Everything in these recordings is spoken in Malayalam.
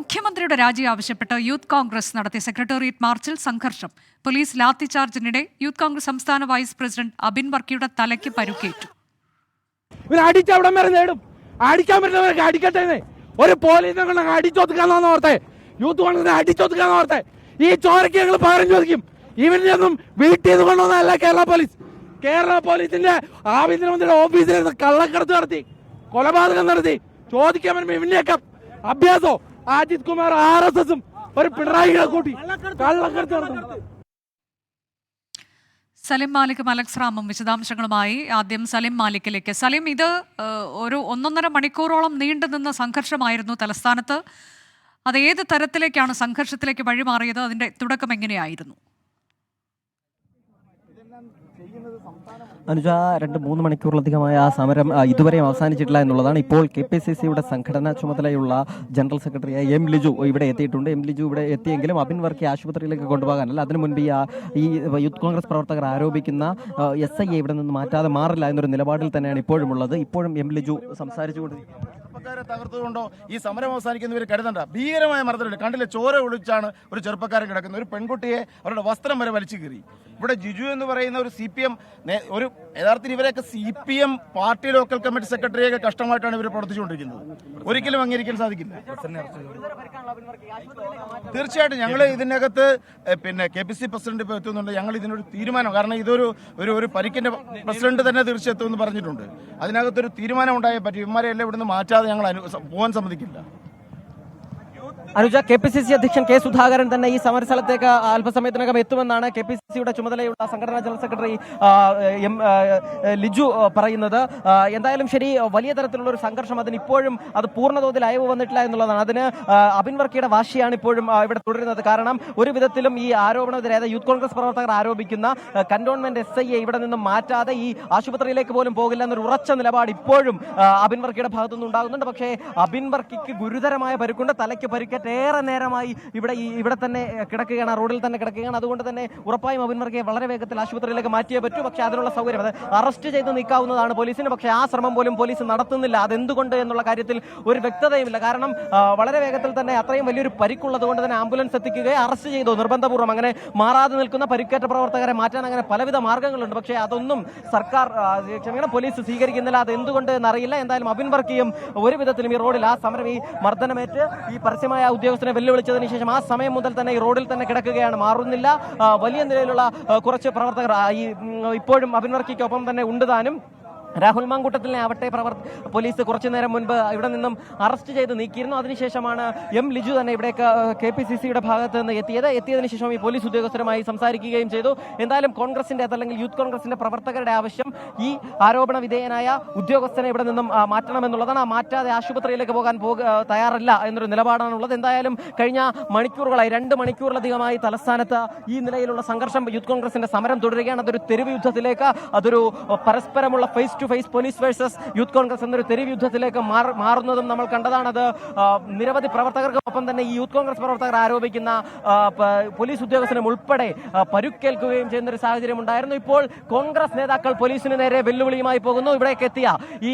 മുഖ്യമന്ത്രിയുടെ രാജി ആവശ്യപ്പെട്ട് യൂത്ത് കോൺഗ്രസ് നടത്തിയ സെക്രട്ടേറിയറ്റ് മാർച്ചിൽ സംഘർഷം. പോലീസ് ലാത്തിചാർജിനിടെ യൂത്ത് കോൺഗ്രസ് സംസ്ഥാന വൈസ് പ്രസിഡന്റ് അബിൻ വർക്കിയുടെ തലയ്ക്ക് പരുക്കേറ്റു. നേടും. ഒരു ഓർത്തെ യൂത്ത് ഓർത്തെ ഈ കേരള പോലീസ്. കേരള പോലീസിന്റെ ആഭ്യന്തരമന്ത്രിയുടെ ഓഫീസിലിരുന്ന് കള്ളക്കടത്ത് നടത്തി കൊലപാതകം നടത്തി ചോദിക്കാൻ അഭ്യാസോ? അജിത് കുമാർ ആർ എസ് എസും ഒരു പിണറായി കൂട്ടി കള്ളക്കടത്ത്. നടത്തും സലിം മാലിക്കും അലക്സ് റാമും വിശദാംശങ്ങളുമായി. ആദ്യം സലിം മാലിക്കിലേക്ക്. സലിം ഇത് ഒരു ഒന്നൊന്നര മണിക്കൂറോളം നീണ്ടു നിന്ന സംഘർഷമായിരുന്നു തലസ്ഥാനത്ത്. അത് ഏത് തരത്തിലേക്കാണ് സംഘർഷത്തിലേക്ക് വഴിമാറിയത്? അതിന്റെ തുടക്കം എങ്ങനെയായിരുന്നു? അനുജ രണ്ട് മൂന്ന് മണിക്കൂറിലധികമായ ആ സമരം ഇതുവരെയും അവസാനിച്ചിട്ടില്ല എന്നുള്ളതാണ്. ഇപ്പോൾ കെ പി സി സിയുടെ സംഘടനാ ചുമതലയുള്ള ജനറൽ സെക്രട്ടറിയായ എം ലിജു ഇവിടെ എത്തിയിട്ടുണ്ട്. എം ലിജു ഇവിടെ എത്തിയെങ്കിലും അബിൻ വർക്കി ആശുപത്രിയിലേക്ക് കൊണ്ടുപോകാനല്ല അതിനു മുൻപ് ഈ യൂത്ത് കോൺഗ്രസ് പ്രവർത്തകർ ആരോപിക്കുന്ന എസ് ഐ ഇവിടെ നിന്ന് മാറ്റാതെ മാറില്ല എന്നൊരു നിലപാടിൽ തന്നെയാണ് ഇപ്പോഴും ഉള്ളത് ഇപ്പോഴും എം ലിജു സംസാരിച്ചുകൊണ്ടിരിക്കുന്നത് ചെറുപ്പക്കാരെ തകർത്തുകൊണ്ടോ ഈ സമരം അവസാനിക്കുന്നവർ കരുതണ്ട. ഭീകരമായ മർദ്ദനമില്ല കണ്ടില്ല? ചോര ഒളിച്ചാണ് ഒരു ചെറുപ്പക്കാരൻ കിടക്കുന്നത്. ഒരു പെൺകുട്ടിയെ അവരുടെ വസ്ത്രം വരെ വലിച്ചു കീറി. ഇവിടെ ജിജു എന്ന് പറയുന്ന ഒരു സി പി എം ഒരു യഥാർത്ഥത്തിൽ ഇവരെയൊക്കെ C P M party local committee സെക്രട്ടറിയൊക്കെ കഷ്ടമായിട്ടാണ് ഇവർ പ്രവർത്തിച്ചുകൊണ്ടിരിക്കുന്നത്. ഒരിക്കലും അംഗീകരിക്കാൻ സാധിക്കില്ല. തീർച്ചയായിട്ടും ഞങ്ങൾ ഇതിനകത്ത് പിന്നെ കെ പി സി പ്രസിഡന്റ് ഇപ്പോൾ എത്തുന്നുണ്ട്. ഞങ്ങൾ ഇതിനൊരു തീരുമാനം കാരണം ഇതൊരു ഒരു ഒരു പരിക്കിന്റെ പ്രസിഡന്റ് തന്നെ എന്ന് പറഞ്ഞിട്ടുണ്ട്. അതിനകത്തൊരു തീരുമാനം ഉണ്ടായേ പറ്റും. ഇവന്മാരെ എല്ലാം ഇവിടുന്ന് മാറ്റാതെ ഞങ്ങൾ അനു പോകാൻ സമ്മതിക്കില്ല. Anuja K P C C അധ്യക്ഷൻ കെ സുധാകരൻ തന്നെ ഈ സമരസ്ഥലത്തേക്ക് അല്പസമയത്തിനകം എത്തുമെന്നാണ് കെ പി സി സിയുടെ ചുമതലയുള്ള സംഘടനാ ജനറൽ സെക്രട്ടറി എം ലിജു പറയുന്നത്. എന്തായാലും ശരി വലിയ തരത്തിലുള്ള ഒരു സംഘർഷം അതിന് ഇപ്പോഴും അത് പൂർണതോതിൽ അയവ് വന്നിട്ടില്ല എന്നുള്ളതാണ്. അതിന് അബിൻ വർക്കിയുടെ വാശിയാണ് ഇപ്പോഴും ഇവിടെ തുടരുന്നത്. കാരണം ഒരു വിധത്തിലും ഈ അതായത് യൂത്ത് കോൺഗ്രസ് പ്രവർത്തകർ ആരോപിക്കുന്ന കന്റോൺമെന്റ് എസ് ഐ ഇവിടെ നിന്നും മാറ്റാതെ ഈ ആശുപത്രിയിലേക്ക് പോലും പോകില്ല എന്നൊരു ഉറച്ച നിലപാട് ഇപ്പോഴും അബിൻ വർക്കിയുടെ ഭാഗത്തുനിന്ന് ഉണ്ടാകുന്നുണ്ട് പക്ഷേ അബിൻ വർക്കിക്ക് ഗുരുതരമായ പരുക്കുണ്ട്. തലയ്ക്ക് പരിക്കേറ്റ് ഏറെ നേരമായി ഇവിടെ ഇവിടെ തന്നെ കിടക്കുകയാണ് റോഡിൽ തന്നെ കിടക്കുകയാണ്. അതുകൊണ്ട് തന്നെ ഉറപ്പായും അബിൻ വളരെ വേഗത്തിൽ ആശുപത്രിയിലേക്ക് മാറ്റിയേ പറ്റൂ. പക്ഷേ അതിനുള്ള സൗകര്യം അത് അറസ്റ്റ് ചെയ്ത് നീക്കാവുന്നതാണ് പോലീസിന്. പക്ഷേ ആ ശ്രമം പോലും പോലീസ് നടത്തുന്നില്ല. അതെന്തുകൊണ്ട് എന്നുള്ള കാര്യത്തിൽ ഒരു വ്യക്തതയുമില്ല. കാരണം വളരെ വേഗത്തിൽ തന്നെ അത്രയും വലിയൊരു പരിക്കുള്ളത് കൊണ്ട് തന്നെ ആംബുലൻസ് എത്തിക്കുകയും അറസ്റ്റ് ചെയ്തു. നിർബന്ധപൂർവം അങ്ങനെ മാറാതെ നിൽക്കുന്ന പരിക്കേറ്റ പ്രവർത്തകരെ മാറ്റാൻ അങ്ങനെ പലവിധ മാർഗങ്ങളുണ്ട്. പക്ഷേ അതൊന്നും സർക്കാർ ക്ഷമിക്കണം പോലീസ് സ്വീകരിക്കുന്നില്ല. അത് എന്തുകൊണ്ട് എന്നറിയില്ല. എന്തായാലും അബിൻ വർക്കിയും ഒരു വിധത്തിലും ഈ റോഡിൽ ആ സമരം ഈ മർദ്ദനമേറ്റ് ഈ പരസ്യമായ ഉദ്യോഗസ്ഥനെ വെല്ലുവിളിച്ചതിന് ശേഷം ആ സമയം മുതൽ തന്നെ ഈ റോഡിൽ തന്നെ കിടക്കുകയാണ്. മാറുന്നില്ല. വലിയ നിലയിലുള്ള കുറച്ച് പ്രവർത്തകർ ഈ ഇപ്പോഴും അഭിനർക്കിക്കൊപ്പം തന്നെ ഉണ്ട് താനും. രാഹുൽ മാങ്കൂട്ടത്തിനെ ആവട്ടെ പ്രവർ പോലീസ് കുറച്ചു നേരം മുൻപ് ഇവിടെ നിന്നും അറസ്റ്റ് ചെയ്ത് നീക്കിയിരുന്നു. അതിനുശേഷമാണ് എം ലിജു തന്നെ ഇവിടെ കെ പി സി സിയുടെ ഭാഗത്ത് നിന്ന് എത്തിയത്. എത്തിയതിനു ശേഷം ഈ പോലീസ് ഉദ്യോഗസ്ഥരുമായി സംസാരിക്കുകയും ചെയ്തു. എന്തായാലും കോൺഗ്രസിന്റെ അതല്ലെങ്കിൽ യൂത്ത് കോൺഗ്രസിന്റെ പ്രവർത്തകരുടെ ആവശ്യം ഈ ആരോപണ വിധേയനായ ഉദ്യോഗസ്ഥനെ ഇവിടെ നിന്നും മാറ്റണമെന്നുള്ളതാണ്. ആ മാറ്റാതെ ആശുപത്രിയിലേക്ക് പോകാൻ തയ്യാറല്ല എന്നൊരു നിലപാടാണുള്ളത്. എന്തായാലും കഴിഞ്ഞ മണിക്കൂറുകളായി രണ്ട് മണിക്കൂറിലധികമായി തലസ്ഥാനത്ത് ഈ നിലയിലുള്ള സംഘർഷം യൂത്ത് കോൺഗ്രസിന്റെ സമരം തുടരുകയാണ്. അതൊരു തെരുവ് യുദ്ധത്തിലേക്ക് അതൊരു പരസ്പരമുള്ള face to face police versus youth Congress എന്നൊരു തെരുവ് യുദ്ധത്തിലേക്ക് മാറുന്നതും നമ്മൾ കണ്ടതാണത്. നിരവധി പ്രവർത്തകർക്കൊപ്പം തന്നെ ഈ യൂത്ത് കോൺഗ്രസ് പ്രവർത്തകർ ആരോപിക്കുന്ന പോലീസ് ഉദ്യോഗസ്ഥനും ഉൾപ്പെടെ പരുക്കേൽക്കുകയും ചെയ്യുന്ന ഒരു സാഹചര്യം ഉണ്ടായിരുന്നു. ഇപ്പോൾ കോൺഗ്രസ് നേതാക്കൾ പോലീസിന് നേരെ വെല്ലുവിളിയുമായി പോകുന്നു. ഇവിടേക്ക് എത്തിയ ഈ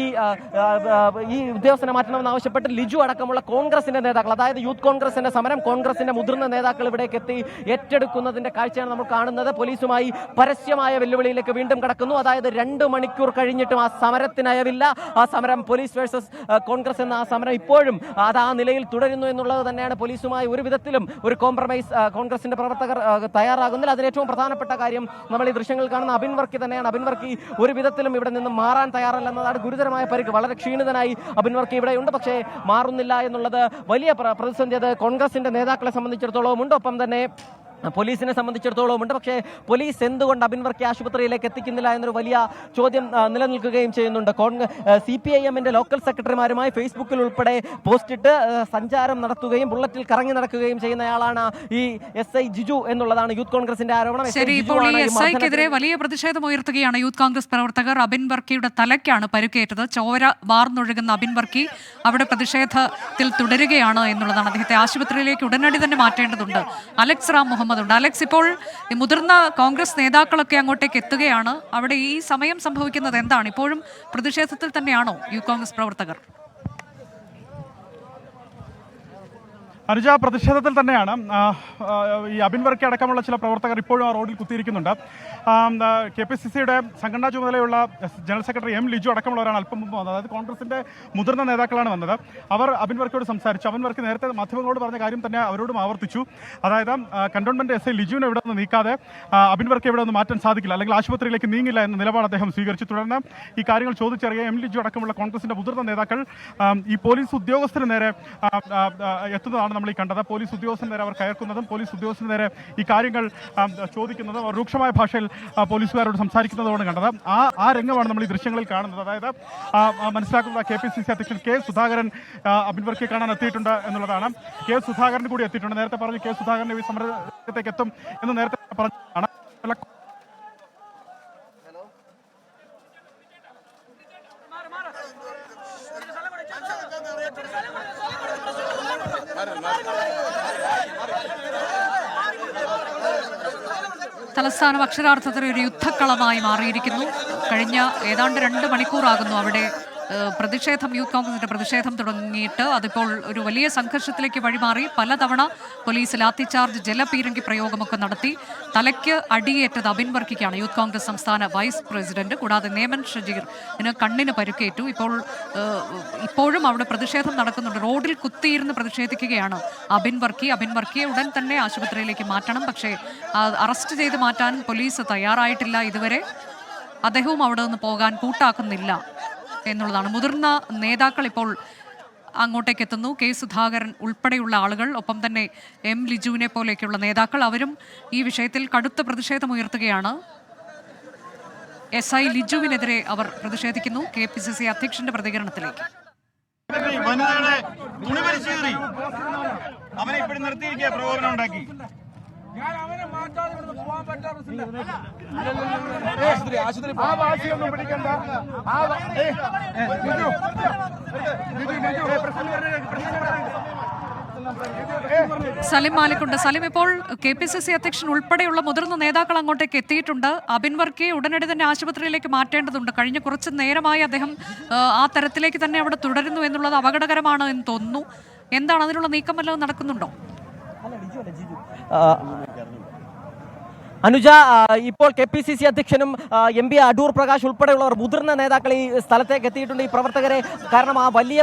ഈ ഉദ്യോഗസ്ഥനെ മാറ്റണമെന്ന് ആവശ്യപ്പെട്ട് ലിജു അടക്കമുള്ള കോൺഗ്രസിന്റെ നേതാക്കൾ അതായത് യൂത്ത് കോൺഗ്രസിന്റെ സമരം കോൺഗ്രസിന്റെ മുതിർന്ന നേതാക്കൾ ഇവിടേക്ക് എത്തി ഏറ്റെടുക്കുന്നതിന്റെ കാഴ്ചയാണ് നമ്മൾ കാണുന്നത്. പോലീസുമായി പരസ്യമായ വെല്ലുവിളിയിലേക്ക് വീണ്ടും കടക്കുന്നു. അതായത് രണ്ട് മണിക്കൂർ കഴിഞ്ഞിട്ടും ആ സമരത്തിനയവില്ല ആ സമരം പോലീസ് വേഴ്സസ് കോൺഗ്രസ് എന്ന ആ സമരം ഇപ്പോഴും അത് ആ നിലയിൽ തുടരുന്നു എന്നുള്ളത് തന്നെയാണ് പോലീസുമായി ഒരു വിധത്തിലും ഒരു കോംപ്രമൈസ് കോൺഗ്രസിന്റെ പ്രവർത്തകർ തയ്യാറാകുന്നില്ല. അതിന് ഏറ്റവും പ്രധാനപ്പെട്ട കാര്യം നമ്മൾ ഈ ദൃശ്യങ്ങൾ കാണുന്ന അബിൻ വർക്കി തന്നെയാണ്. അബിൻ വർക്കി ഒരു വിധത്തിലും ഇവിടെ നിന്ന് മാറാൻ തയ്യാറല്ല എന്നതാണ് ഗുരുതരമായ പരിക്ക്. വളരെ ക്ഷീണിതനായി അബിൻ വർക്കി ഇവിടെയുണ്ട് പക്ഷേ മാറുന്നില്ല എന്നുള്ളത് വലിയ പ്ര- പ്രതിസന്ധി. അത് കോൺഗ്രസിന്റെ നേതാക്കളെ സംബന്ധിച്ചിടത്തോളം ഉണ്ട്. ഒപ്പം തന്നെ പോലീസിനെ സംബന്ധിച്ചിടത്തോളം ഉണ്ട്. പക്ഷേ പോലീസ് എന്തുകൊണ്ട് അബിൻ വർക്കി ആശുപത്രിയിലേക്ക് എത്തിക്കുന്നില്ല എന്നൊരു വലിയ ചോദ്യം നിലനിൽക്കുകയും ചെയ്യുന്നുണ്ട്. കോൺഗ്രസ് സി പി ഐ എമ്മിന്റെ ലോക്കൽ സെക്രട്ടറിമാരുമായി ഫേസ്ബുക്കിൽ ഉൾപ്പെടെ പോസ്റ്റിട്ട് സഞ്ചാരം നടത്തുകയും ബുള്ളറ്റിൽ കറങ്ങി നടക്കുകയും ചെയ്യുന്നയാളാണ് ഈ എസ് ഐ ജിജു എന്നുള്ളതാണ് യൂത്ത് കോൺഗ്രസിന്റെ ആരോപണം. ശരി ഇപ്പോൾ ഈ എസ് ഐക്കെതിരെ വലിയ പ്രതിഷേധം ഉയർത്തുകയാണ് യൂത്ത് കോൺഗ്രസ് പ്രവർത്തകർ. അബിൻ വർക്കിയുടെ തലയ്ക്കാണ് പരുക്കേറ്റത്. ചോര വാർന്നൊഴുകുന്ന അബിൻ വർക്കി അവിടെ പ്രതിഷേധത്തിൽ തുടരുകയാണ് എന്നുള്ളതാണ്. അദ്ദേഹത്തെ ആശുപത്രിയിലേക്ക് ഉടനടി തന്നെ മാറ്റേണ്ടതുണ്ട്. അലക്സ് റാം മുഹമ്മദ് ഉണ്ട് അലക്സ് ഇപ്പോൾ മുതിർന്ന കോൺഗ്രസ് നേതാക്കളൊക്കെ അങ്ങോട്ടേക്ക് എത്തുകയാണ്. അവിടെ ഈ സമയം സംഭവിക്കുന്നത് എന്താണ്? ഇപ്പോഴും പ്രതിഷേധത്തിൽ തന്നെയാണോ യു കോൺഗ്രസ് പ്രവർത്തകർ? അനുജ പ്രതിഷേധത്തിൽ തന്നെയാണ്. ഈ അബിൻ വർക്കി അടക്കമുള്ള ചില പ്രവർത്തകർ ഇപ്പോഴും ആ റോഡിൽ കുത്തിയിരിക്കുന്നുണ്ട്. കെ പി സി സിയുടെ സംഘടനാ ചുമതലയുള്ള ജനറൽ സെക്രട്ടറി എം ലിജു അടക്കമുള്ളവരാണ് അല്പം മുമ്പ് വന്നത്. അതായത് കോൺഗ്രസിന്റെ മുതിർന്ന നേതാക്കളാണ് വന്നത്. അവർ അബിൻ വർക്കിയോട് സംസാരിച്ചു. അബിൻ വർക്കി നേരത്തെ മാധ്യമങ്ങളോട് പറഞ്ഞ കാര്യം തന്നെ അവരോടും ആവർത്തിച്ചു. അതായത് കണ്ടോൺമെന്റ് എസ് ഐ ലിജുവിനെ ഇവിടെ നിന്ന് നീക്കാതെ അബിൻ വർക്കി ഇവിടെ നിന്ന് മാറ്റാൻ സാധിക്കില്ല. അല്ലെങ്കിൽ ആശുപത്രിയിലേക്ക് നീങ്ങില്ല എന്ന നിലപാട് അദ്ദേഹം സ്വീകരിച്ചു. തുടർന്ന് ഈ കാര്യങ്ങൾ ചോദിച്ചറിയ എം ലിജു അടക്കമുള്ള കോൺഗ്രസിന്റെ മുതിർന്ന നേതാക്കൾ ഈ പോലീസ് ഉദ്യോഗസ്ഥന് നേരെ എത്തുന്നതാണ് നമ്മൾ ഈ കണ്ടത്. പോലീസ് ഉദ്യോഗസ്ഥന് നേരെ അവർ കയർക്കുന്നതും പോലീസ് ഉദ്യോഗസ്ഥന് നേരെ ഈ കാര്യങ്ങൾ ചോദിക്കുന്നതും അവർ രൂക്ഷമായ ഭാഷയിൽ പോലീസുകാരോട് സംസാരിക്കുന്നതുമാണ് കണ്ടത്. ആ ആ രംഗമാണ് നമ്മൾ ഈ ദൃശ്യങ്ങളിൽ കാണുന്നത്. അതായത് മനസ്സിലാക്കുന്നത് കെ പി സി സി അധ്യക്ഷൻ കെ സുധാകരൻ ആ, അബിൻ വർക്കിയെ കാണാൻ എത്തിയിട്ടുണ്ട് എന്നുള്ളതാണ്. കെ സുധാകരൻ കൂടി എത്തിയിട്ടുണ്ട്. നേരത്തെ പറഞ്ഞു കെ സുധാകരൻ ഈ സമരത്തേക്ക് എത്തും എന്ന് നേരത്തെ പറഞ്ഞതാണ്. തലസ്ഥാനം അക്ഷരാർത്ഥത്തിൽ ഒരു യുദ്ധക്കളമായി മാറിയിരിക്കുന്നു. കഴിഞ്ഞ ഏതാണ്ട് രണ്ട് മണിക്കൂറാകുന്നു അവിടെ പ്രതിഷേധം യൂത്ത് കോൺഗ്രസിന്റെ പ്രതിഷേധം തുടങ്ങിയിട്ട് അതിപ്പോൾ ഒരു വലിയ സംഘർഷത്തിലേക്ക് വഴിമാറി. പലതവണ പോലീസ് ലാത്തിചാർജ് ജലപീരങ്കി പ്രയോഗമൊക്കെ നടത്തി. തലയ്ക്ക് അടിയേറ്റത് അബിൻ വർക്കിക്കാണ്. യൂത്ത് കോൺഗ്രസ് സംസ്ഥാന വൈസ് പ്രസിഡന്റ് കൂടാതെ നേമൻ ഷജീർ ഇതിന് കണ്ണിന് പരുക്കേറ്റു. ഇപ്പോൾ ഇപ്പോഴും അവിടെ പ്രതിഷേധം നടക്കുന്നുണ്ട്. റോഡിൽ കുത്തിയിരുന്ന് പ്രതിഷേധിക്കുകയാണ് അബിൻ വർക്കി. അബിൻ വർക്കിയെ ഉടൻ തന്നെ ആശുപത്രിയിലേക്ക് മാറ്റണം. പക്ഷേ അറസ്റ്റ് ചെയ്ത് മാറ്റാൻ പോലീസ് തയ്യാറായിട്ടില്ല ഇതുവരെ. അദ്ദേഹവും അവിടെ നിന്ന് പോകാൻ കൂട്ടാക്കുന്നില്ല. എന്നുള്ളതാണ്. മുതിർന്ന നേതാക്കൾ ഇപ്പോൾ അങ്ങോട്ടേക്ക് എത്തുന്നു. കെ സുധാകരൻ ഉൾപ്പെടെയുള്ള ആളുകൾ ഒപ്പം തന്നെ എം ലിജുവിനെ പോലെയൊക്കെയുള്ള നേതാക്കൾ അവരും ഈ വിഷയത്തിൽ കടുത്ത പ്രതിഷേധമുയർത്തുകയാണ് എസ് ഐ ലിജുവിനെതിരെ അവർ പ്രതിഷേധിക്കുന്നു. കെ പി സി സി അധ്യക്ഷന്റെ പ്രതികരണത്തിലേക്ക്. അവനെ ഇപ്പോഴും നിർത്തിയിരിക്കുക പ്രകോപനം ഉണ്ടാക്കി. ആ അവനെ പിടിക്കണ്ട. ആ. സലിം മാലിക്കുണ്ട്. സലിം ഇപ്പോൾ കെ പി സി സി അധ്യക്ഷൻ ഉൾപ്പെടെയുള്ള മുതിർന്ന നേതാക്കൾ അങ്ങോട്ടേക്ക് എത്തിയിട്ടുണ്ട്. അബിൻ വർക്കിയെ ഉടനടി തന്നെ ആശുപത്രിയിലേക്ക് മാറ്റേണ്ടതുണ്ട്. കഴിഞ്ഞ കുറച്ച് നേരമായി അദ്ദേഹം ആ, തരത്തിലേക്ക് തന്നെ അവിടെ തുടരുന്നു എന്നുള്ളത് അപകടകരമാണ് എന്ന് തോന്നുന്നു. എന്താണ് അതിനുള്ള നീക്കം വല്ലതും നടക്കുന്നുണ്ടോ അനുജ ഇപ്പോൾ കെ പി സി സി അധ്യക്ഷനും എം പി അടൂർ പ്രകാശ് ഉൾപ്പെടെയുള്ളവർ മുതിർന്ന നേതാക്കൾ ഈ സ്ഥലത്തേക്ക് എത്തിയിട്ടുണ്ട്. ഈ പ്രവർത്തകരെ കാരണം ആ വലിയ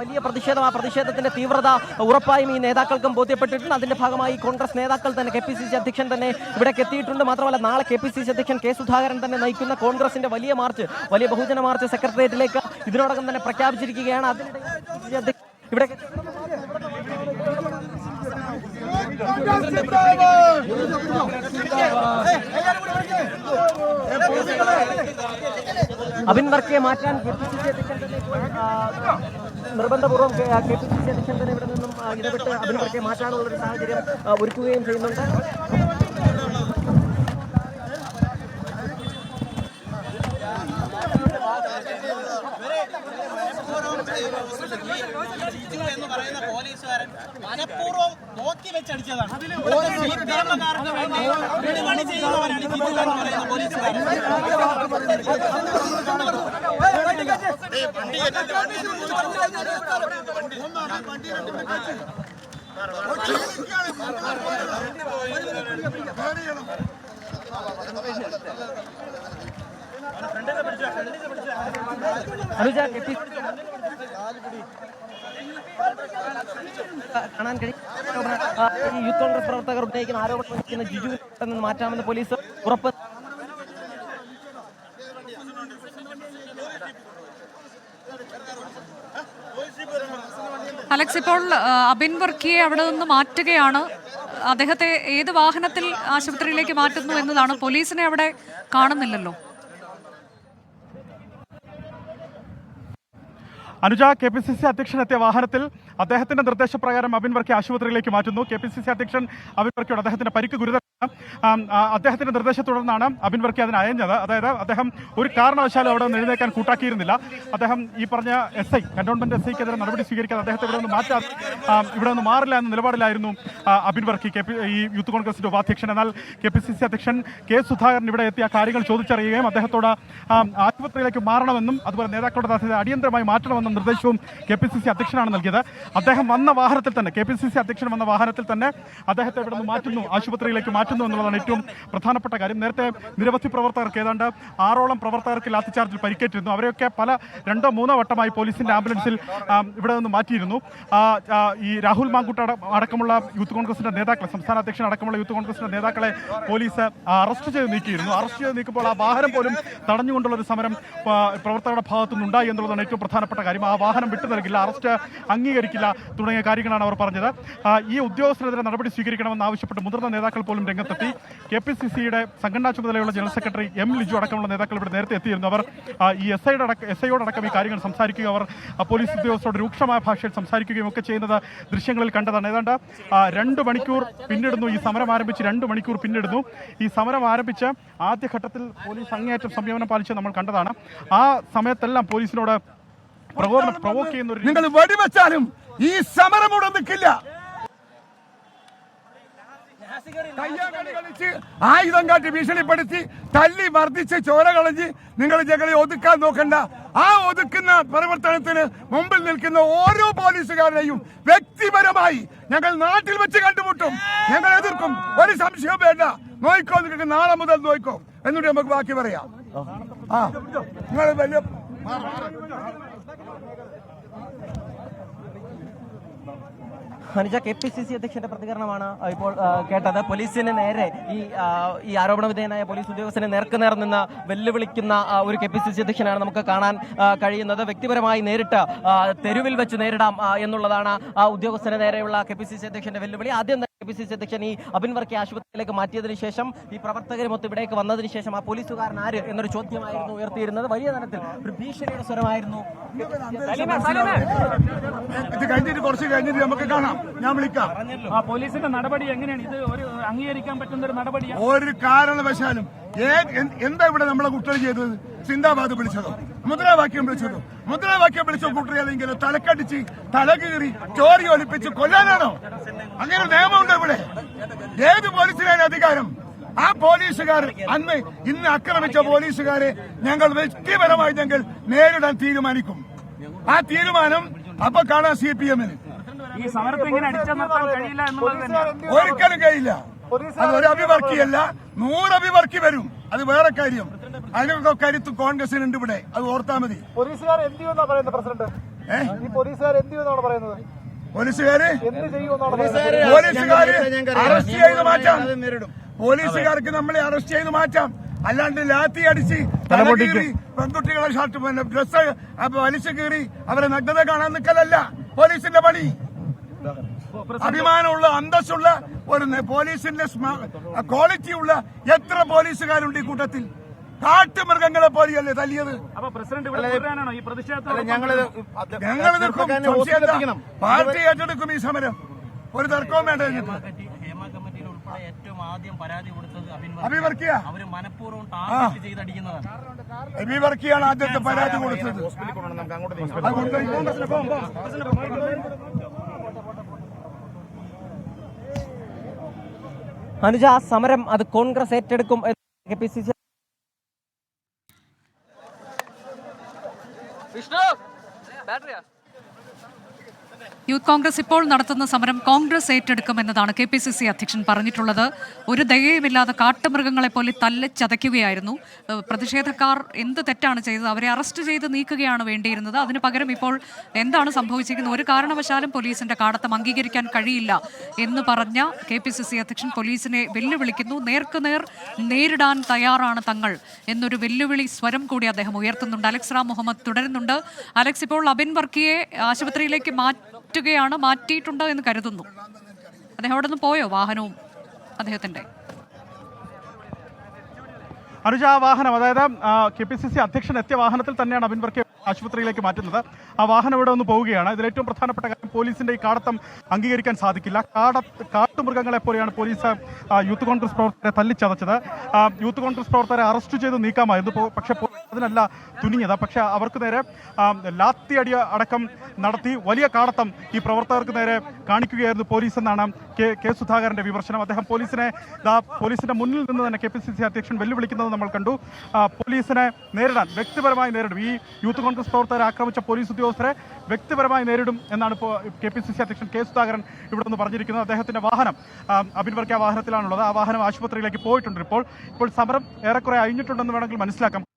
വലിയ പ്രതിഷേധം ആ പ്രതിഷേധത്തിന്റെ തീവ്രത ഉറപ്പായും ഈ നേതാക്കൾക്കും ബോധ്യപ്പെട്ടിട്ടുണ്ട്. അതിന്റെ ഭാഗമായി കോൺഗ്രസ് നേതാക്കൾ തന്നെ കെ പി സി സി അധ്യക്ഷൻ തന്നെ ഇവിടേക്ക് എത്തിയിട്ടുണ്ട്. മാത്രമല്ല നാളെ കെ പി സി സി അധ്യക്ഷൻ കെ സുധാകരൻ തന്നെ നയിക്കുന്ന കോൺഗ്രസിന്റെ വലിയ മാർച്ച് വലിയ ബഹുജന മാർച്ച് സെക്രട്ടേറിയറ്റിലേക്ക് ഇതിനോടകം തന്നെ പ്രഖ്യാപിച്ചിരിക്കുകയാണ്. അതിനിടെ ഇവിടെ അബിൻ വർക്കിയെ മാറ്റാൻ കെ പി സി സി അധ്യക്ഷൻ നിർബന്ധപൂർവം കെ പി സി സി അധ്യക്ഷൻ തന്നെ ഇവിടെ നിന്നും ഇടപെട്ട് അബിൻ വർക്കിയെ മാറ്റാനുള്ള ഒരു സാഹചര്യം ഒരുക്കുകയും ചെയ്യുന്നുണ്ട്. എന്ന് പറയുന്ന പോലീസുകാരൻ മനഃപൂർവം നോക്കി വെച്ചടിച്ചതാണ് വേണ്ടി വിടുപണി ചെയ്യുന്നവരാണ് ജിജു എന്ന് പറയുന്ന പോലീസുകാരൻ കാണാൻ കഴിയും യൂത്ത് കോൺഗ്രസ് പ്രവർത്തകർ ഉന്നയിക്കുന്ന ആരോപണം ഉന്നയിക്കുന്ന ജിജു നിന്ന് മാറ്റാമെന്ന് പോലീസ് ഉറപ്പ് അലക്സ് ഇപ്പോൾ അബിൻ വർക്കിയെ അവിടെ നിന്ന് മാറ്റുകയാണ്. അദ്ദേഹത്തെ ഏത് വാഹനത്തിൽ ആശുപത്രിയിലേക്ക് മാറ്റുന്നു എന്നതാണ് പോലീസിനെ അവിടെ കാണുന്നില്ലല്ലോ. Anuja K P C C അധ്യക്ഷൻ എത്തിയ വാഹനത്തിൽ അദ്ദേഹത്തിന്റെ നിർദ്ദേശപ്രകാരം അബിൻ വർക്കി ആശുപത്രിയിലേക്ക് മാറ്റുന്നു. കെ പി സി സി അധ്യക്ഷൻ അബിൻ വർക്കിയോട് അദ്ദേഹത്തിന്റെ പരിക്ക് ഗുരുതരമാണ്. അദ്ദേഹത്തിന്റെ നിർദ്ദേശത്തെ തുടർന്നാണ് അബിൻ വർക്കി അതിന് അയഞ്ഞത്. അതായത് അദ്ദേഹം ഒരു കാരണവശാലും അവിടെ നിന്ന് എഴുന്നേക്കാൻ കൂട്ടാക്കിയിരുന്നില്ല. അദ്ദേഹം ഈ പറഞ്ഞ എസ് ഐ കന്റോൺമെന്റ് എസ് ഐക്കെതിരെ നടപടി സ്വീകരിക്കാതെ അദ്ദേഹത്തെ ഇവിടെ നിന്ന് മാറ്റാതെ ആ, ഇവിടെ നിന്ന് മാറില്ല എന്ന നിലപാടിലായിരുന്നു അബിൻ വർക്കി കെ ഈ യൂത്ത് കോൺഗ്രസിന്റെ ഉപാധ്യക്ഷൻ. എന്നാൽ കെ പി സി സി അധ്യക്ഷൻ കെ സുധാകരൻ ഇവിടെ എത്തിയ കാര്യങ്ങൾ ചോദിച്ചറിയുകയും അദ്ദേഹത്തോട് ആശുപത്രിയിലേക്ക് മാറണമെന്നും അതുപോലെ നേതാക്കളുടെ അടിയന്തരമായി മാറ്റണമെന്നും നിർദ്ദേശവും കെ പി സി സി അധ്യക്ഷനാണ് നൽകിയത്. അദ്ദേഹം വന്ന വാഹനത്തിൽ തന്നെ കെ പി സി സി അധ്യക്ഷൻ വന്ന വാഹനത്തിൽ തന്നെ അദ്ദേഹത്തെ ഇവിടെ നിന്ന് മാറ്റുന്നു ആശുപത്രിയിലേക്ക് മാറ്റുന്നു എന്നുള്ളതാണ് ഏറ്റവും പ്രധാനപ്പെട്ട കാര്യം. നേരത്തെ നിരവധി പ്രവർത്തകർക്ക് ഏതാണ്ട് ആറോളം പ്രവർത്തകർക്ക് ലാത്തിച്ചാർജിൽ പരിക്കേറ്റിരുന്നു. അവരെയൊക്കെ പല രണ്ടോ മൂന്നോ വട്ടമായി പോലീസിന്റെ ആംബുലൻസിൽ ഇവിടെ നിന്ന് മാറ്റിയിരുന്നു. ഈ രാഹുൽ മാങ്കുട്ട അടക്കമുള്ള യൂത്ത് കോൺഗ്രസിന്റെ നേതാക്കളെ സംസ്ഥാന അധ്യക്ഷൻ അടക്കമുള്ള യൂത്ത് കോൺഗ്രസിന്റെ നേതാക്കളെ പോലീസ് അറസ്റ്റ് ചെയ്ത് നീക്കിയിരുന്നു. അറസ്റ്റ് ചെയ്ത് നീക്കുമ്പോൾ ആ വാഹനം പോലും തടഞ്ഞുകൊണ്ടുള്ള ഒരു സമരം പ്രവർത്തകരുടെ ഭാഗത്തുനിന്നുണ്ടായി എന്നുള്ളതാണ് ഏറ്റവും പ്രധാനപ്പെട്ട കാര്യം. ആ വാഹനം വിട്ടു നൽകില്ല അറസ്റ്റ് അംഗീകരിക്കില്ല തുടങ്ങിയ കാര്യങ്ങളാണ് അവർ പറഞ്ഞത്. ഈ ഉദ്യോഗസ്ഥരെതിരെ നടപടി സ്വീകരിക്കണമെന്ന് ആവശ്യപ്പെട്ട് മുതിർന്ന നേതാക്കൾ പോലും രംഗത്തെത്തി. കെ പി സി സിയുടെ സംഘടനാ ചുമതലയുള്ള ജനറൽ സെക്രട്ടറി എം ലിജു അടക്കമുള്ള നേതാക്കൾ ഇവിടെ നേരത്തെ എത്തിയിരുന്നു. അവർ ഈ എസ് ഐയുടെ അടക്കം എസ് ഐയോടക്കം ഈ കാര്യങ്ങൾ സംസാരിക്കുകയും അവർ പോലീസ് ഉദ്യോഗസ്ഥരോട് രൂക്ഷമായ ഭാഷയിൽ സംസാരിക്കുകയും ഒക്കെ ചെയ്യുന്നത് ദൃശ്യങ്ങളിൽ കണ്ടതാണ്. ഏതാണ്ട് രണ്ട് മണിക്കൂർ പിന്നിടുന്നു. ഈ സമരം ആരംഭിച്ച് രണ്ട് മണിക്കൂർ പിന്നിടുന്നു. ഈ സമരം ആരംഭിച്ച് ആദ്യഘട്ടത്തിൽ പോലീസ് അങ്ങേയറ്റം സംയമനം പാലിച്ച് നമ്മൾ കണ്ടതാണ്. ആ സമയത്തെല്ലാം പോലീസിനോട് പ്രകോപനം പ്രവോക്ക് ചെയ്യുന്ന ഒരു നിങ്ങൾ വെടിവെച്ചാലും ഈ സമരം ഇവിടെ നിൽക്കില്ല. കളിച്ച് ആയുധം കാട്ടി ഭീഷണിപ്പെടുത്തി തല്ലി മർദ്ദിച്ച് ചോര കളഞ്ഞ് നിങ്ങൾ ഞങ്ങളെ ഒതുക്കാൻ നോക്കണ്ട. ആ ഒതുക്കുന്ന പ്രവർത്തനത്തിന് മുമ്പിൽ നിൽക്കുന്ന ഓരോ പോലീസുകാരനെയും വ്യക്തിപരമായി ഞങ്ങൾ നാട്ടിൽ വെച്ച് കണ്ടുമുട്ടും. ഞങ്ങൾ എതിർക്കും. ഒരു സംശയവും വേണ്ട. നോയിക്കോ നിങ്ങൾക്ക് നാളെ മുതൽ നോയിക്കോ. എന്നിട്ട് നമുക്ക് ബാക്കി പറയാം. ആ നിങ്ങൾ വലിയ Anuja K P C C അധ്യക്ഷന്റെ പ്രതികരണമാണ് ഇപ്പോൾ കേട്ടത്. പോലീസിന് നേരെ ഈ ഈ ആരോപണ വിധേയനായ പോലീസ് ഉദ്യോഗസ്ഥനെ നേർക്കുനേർ നിന്ന് വെല്ലുവിളിക്കുന്ന ഒരു കെ പി സി സി അധ്യക്ഷനാണ് നമുക്ക് കാണാൻ കഴിയുന്നത്. വ്യക്തിപരമായി നേരിട്ട് തെരുവിൽ വെച്ച് നേരിടാം എന്നുള്ളതാണ് ആ ഉദ്യോഗസ്ഥന് നേരെയുള്ള കെ പി സി സി അധ്യക്ഷന്റെ വെല്ലുവിളി. ആദ്യം കെ പി സി സി അധ്യക്ഷൻ ഈ അബിൻ വർക്കി ആശുപത്രിയിലേക്ക് മാറ്റിയതിനു ശേഷം ഈ പ്രവർത്തകരുമൊത്ത് ഇവിടേക്ക് വന്നതിന് ശേഷം ആ പോലീസുകാരൻ ആര് എന്നൊരു ചോദ്യമായിരുന്നു ഉയർത്തിയിരുന്നത്. വലിയ തരത്തിൽ ഒരു ഭീഷണിയുടെ സ്വരമായിരുന്നു. ഇത് കഴിഞ്ഞിട്ട് കുറച്ച് കഴിഞ്ഞിട്ട് നമുക്ക് കാണാം. ഞാൻ വിളിക്കാം. പോലീസിന്റെ നടപടി എങ്ങനെയാണ്? ഇത് ഒരു അംഗീകരിക്കാൻ പറ്റുന്ന ഒരു നടപടിയാണ് ഒരു കാരണവശാലും എന്താ ഇവിടെ നമ്മളെ കുട്ടികൾ ചെയ്തത്? സിന്ദാബാദ് വിളിച്ചതോ? മുദ്രാവാക്യം വിളിച്ചതോ? മുദ്രാവാക്യം വിളിച്ച ഇങ്ങനെ തലക്കടിച്ച് തല കീറി ചോരി ഒലിപ്പിച്ച് കൊല്ലാനാണോ? അങ്ങനെ നിയമമുണ്ട് നിയമമുണ്ടോ ഇവിടെ? ഏത് പോലീസിനാണ് അധികാരം? ആ പോലീസുകാർ അന്ന് ഇന്ന് ആക്രമിച്ച പോലീസുകാരെ ഞങ്ങൾ വ്യക്തിപരമായി ഞങ്ങൾ നേരിടാൻ തീരുമാനിക്കും. ആ തീരുമാനം അപ്പൊ കാണാം സി പി എമ്മിന്. ഈ സമരത്തെ ഇങ്ങനെ അടിച്ചമർത്താൻ കഴിയില്ല എന്നുള്ളത് ഒരിക്കലും കഴിയില്ല. അത് ഒരു അഭിവർക്കിയല്ല നൂറ് അഭിവർക്കി വരും. അത് വേറെ കാര്യം. അതിനൊക്കെ കരുത്ത് കോൺഗ്രസിനുണ്ട് ഇവിടെ. അത് ഓർത്താ മതി. പോലീസുകാർ എന്ത് ചെയ്യുമെന്നാ പറയുന്നത് പ്രസിഡന്റ്? ഈ പോലീസുകാർ എന്ത് ചെയ്യുമെന്നാണ് പറയുന്നത്? പോലീസുകാര്? പറയുന്നത്? പോലീസുകാര് അറസ്റ്റ് ചെയ്ത് മാറ്റാം. പോലീസുകാർക്ക് നമ്മളെ അറസ്റ്റ് ചെയ്ത് മാറ്റാം. അല്ലാണ്ട് ലാത്തി അടിച്ച് തലകീറി പെൺകുട്ടികളെ ഷർട്ട് ഡ്രസ്സ് ഡ്രസ് വലിച്ചു കീറി അവരെ നഗ്നത കാണാൻ നിൽക്കലല്ല. പോലീസിന്റെ പണി. അഭിമാനമുള്ള അന്തസ്സുള്ള ഒരു പോലീസിന്റെ ക്വാളിറ്റി ഉള്ള എത്ര പോലീസുകാരുണ്ട് ഈ കൂട്ടത്തിൽ? കാട്ടുമൃഗങ്ങളെ പോലെയല്ലേ തല്ലിയത്? ഞങ്ങൾ നിൽക്കും? പാർട്ടി ഏറ്റെടുക്കും ഈ സമരം. ഒരു തർക്കവും വേണ്ട അഭിവർക്കിയാണ് ആദ്യത്തെ പരാതി കൊടുത്തത്. അനുജ ആ സമരം അത് കോൺഗ്രസ് ഏറ്റെടുക്കും K P C C youth Congress ഇപ്പോൾ നടത്തുന്ന സമരം കോൺഗ്രസ് ഏറ്റെടുക്കുമെന്നതാണ് കെ പി സി സി അധ്യക്ഷൻ പറഞ്ഞിട്ടുള്ളത്. ഒരു ദയയുമില്ലാതെ കാട്ടുമൃഗങ്ങളെ പോലെ തല്ലിച്ചതയ്ക്കുകയായിരുന്നു. പ്രതിഷേധക്കാർ എന്ത് തെറ്റാണ് ചെയ്തത്? അവരെ അറസ്റ്റ് ചെയ്ത് നീക്കുകയാണ് വേണ്ടിയിരുന്നത്. അതിന് പകരം ഇപ്പോൾ എന്താണ് സംഭവിച്ചിരിക്കുന്നത്? ഒരു കാരണവശാലും പോലീസിന്റെ കാടത്തം അംഗീകരിക്കാൻ കഴിയില്ല എന്ന് പറഞ്ഞ കെ പി സി സി അധ്യക്ഷൻ പോലീസിനെ വെല്ലുവിളിക്കുന്നു. നേർക്കുനേർ നേരിടാൻ തയ്യാറാണ് തങ്ങൾ എന്നൊരു വെല്ലുവിളി സ്വരം കൂടി അദ്ദേഹം ഉയർത്തുന്നുണ്ട്. അലക്സ് റാം മുഹമ്മദ് തുടരുന്നുണ്ട്. അലക്സ് ഇപ്പോൾ അബിൻ വർക്കിയെ ആശുപത്രിയിലേക്ക് മാറ്റുകയാണ് മാറ്റിയിട്ടുണ്ട് എന്ന് കരുതുന്നു. അദ്ദേഹം അവിടെ നിന്ന് പോയോ വാഹനവും അദ്ദേഹത്തിന്റെ? അനുജ ആ വാഹനം അതായത് കെ പി സി സി അധ്യക്ഷൻ എത്തിയ വാഹനത്തിൽ തന്നെയാണ് അബിൻ വർക്കെ ആശുപത്രിയിലേക്ക് മാറ്റുന്നത്. ആ വാഹനം ഇവിടെ ഒന്ന് പോവുകയാണ്. ഇതിൽ ഏറ്റവും പ്രധാനപ്പെട്ട കാര്യം പോലീസിന്റെ ഈ കാടത്തം അംഗീകരിക്കാൻ സാധിക്കില്ല. കാട കാട്ടുമൃഗങ്ങളെ പോലെയാണ് പോലീസ് യൂത്ത് കോൺഗ്രസ് പ്രവർത്തകരെ തല്ലിച്ചതച്ചത്. യൂത്ത് കോൺഗ്രസ് പ്രവർത്തകരെ അറസ്റ്റ് ചെയ്ത് നീക്കാമായിരുന്നു. പക്ഷേ അതിനല്ല തുനിഞ്ഞത്. പക്ഷെ അവർക്ക് നേരെ ലാത്തി ലാത്തിയടി അടക്കം നടത്തി വലിയ കാടത്തം ഈ പ്രവർത്തകർക്ക് നേരെ കാണിക്കുകയായിരുന്നു പോലീസ് എന്നാണ് കെ കെ സുധാകരന്റെ വിമർശനം. അദ്ദേഹം പോലീസിനെ പോലീസിന്റെ മുന്നിൽ നിന്ന് തന്നെ കെ പി സി സി അധ്യക്ഷൻ വെല്ലുവിളിക്കുന്നത് നമ്മൾ കണ്ടു. പോലീസിനെ നേരിടാൻ വ്യക്തിപരമായി നേരിടും. ഈ യൂത്ത് കോൺഗ്രസ് പ്രവർത്തകരെ ആക്രമിച്ച പോലീസ് ഉദ്യോഗസ്ഥരെ വ്യക്തിപരമായി നേരിടും എന്നാണ് ഇപ്പോൾ കെ പി സി സി അധ്യക്ഷൻ കെ സുധാകരൻ ഇവിടെ നിന്ന് പറഞ്ഞിരിക്കുന്നത്. അദ്ദേഹത്തിന്റെ വാഹനം ആ, അബിൻ വർക്കി ആ വാഹനത്തിലാണുള്ളത്. ആ വാഹനം ആശുപത്രിയിലേക്ക് പോയിട്ടുണ്ട്. ഇപ്പോൾ ഇപ്പോൾ സമരം ഏറെക്കുറെ അഴിഞ്ഞിട്ടുണ്ടെന്ന് വേണമെങ്കിൽ മനസ്സിലാക്കാം.